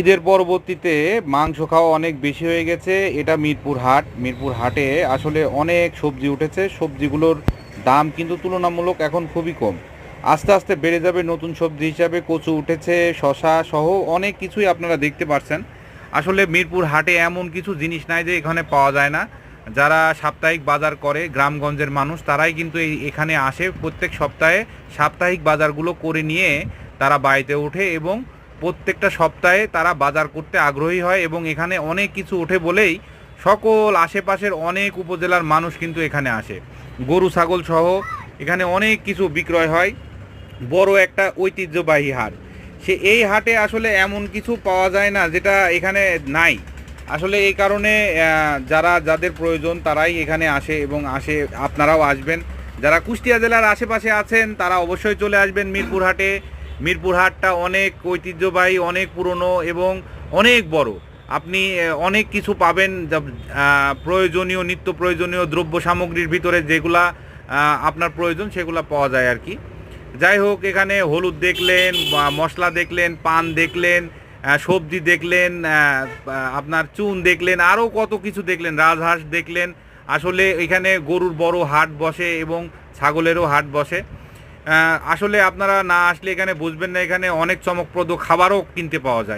ঈদের পরবর্তীতে মাংস খাওয়া অনেক বেশি হয়ে গেছে। এটা মিরপুর হাট। মিরপুর হাটে আসলে অনেক সবজি উঠেছে। সবজিগুলোর দাম কিন্তু তুলনামূলক এখন খুবই কম। আস্তে আস্তে বেড়ে যাবে নতুন সবজি হিসাবে। কচু উঠেছে শশা সহ অনেক কিছুই আপনারা দেখতে পাচ্ছেন আসলে মিরপুর হাটে এমন কিছু জিনিস নাই যে এখানে পাওয়া যায় না। যারা সাপ্তাহিক বাজার করে, গ্রামগঞ্জের মানুষ, তারাই কিন্তু এই এখানে আসে। প্রত্যেক সপ্তাহে সাপ্তাহিক বাজারগুলো করে নিয়ে তারা বাড়িতে ওঠে এবং প্রত্যেকটা সপ্তাহে তারা বাজার করতে আগ্রহী হয় এবং এখানে অনেক কিছু ওঠে বলেই সকল আশেপাশের অনেক উপজেলার মানুষ কিন্তু এখানে আসে। গরু, ছাগল সহ এখানে অনেক কিছু বিক্রয় হয়। বড় একটা ঐতিহ্যবাহী হাট। সে এই হাটে আসলে এমন কিছু পাওয়া যায় না যেটা এখানে নাই। আসলে এই কারণে যারা, যাদের প্রয়োজন তারাই এখানে আসে এবং আসে, আপনারাও আসবেন। যারা কুষ্টিয়া জেলার আশেপাশে আছেন তারা অবশ্যই চলে আসবেন মিরপুর হাটে। মিরপুর হাটটা অনেক ঐতিহ্যবাহী, অনেক পুরনো এবং অনেক বড়। আপনি অনেক কিছু পাবেন প্রয়োজনীয়, নিত্য প্রয়োজনীয় দ্রব্য সামগ্রীর ভিতরে যেগুলা আপনার প্রয়োজন সেগুলো পাওয়া যায় আর কি। যাই হোক, এখানে হলুদ দেখলেন মশলা দেখলেন, পান দেখলেন সবজি দেখলেন আপনার চুন দেখলেন আরও কত কিছু দেখলেন, রাজহাঁস দেখলেন। আসলে এখানে গরুর বড় হাট বসে এবং ছাগলেরও হাট বসে। আসলে আপনারা না আসলে এখানে বুঝবেন না এখানে অনেক চমকপ্রদ খাবারও কিনতে পাওয়া যায়।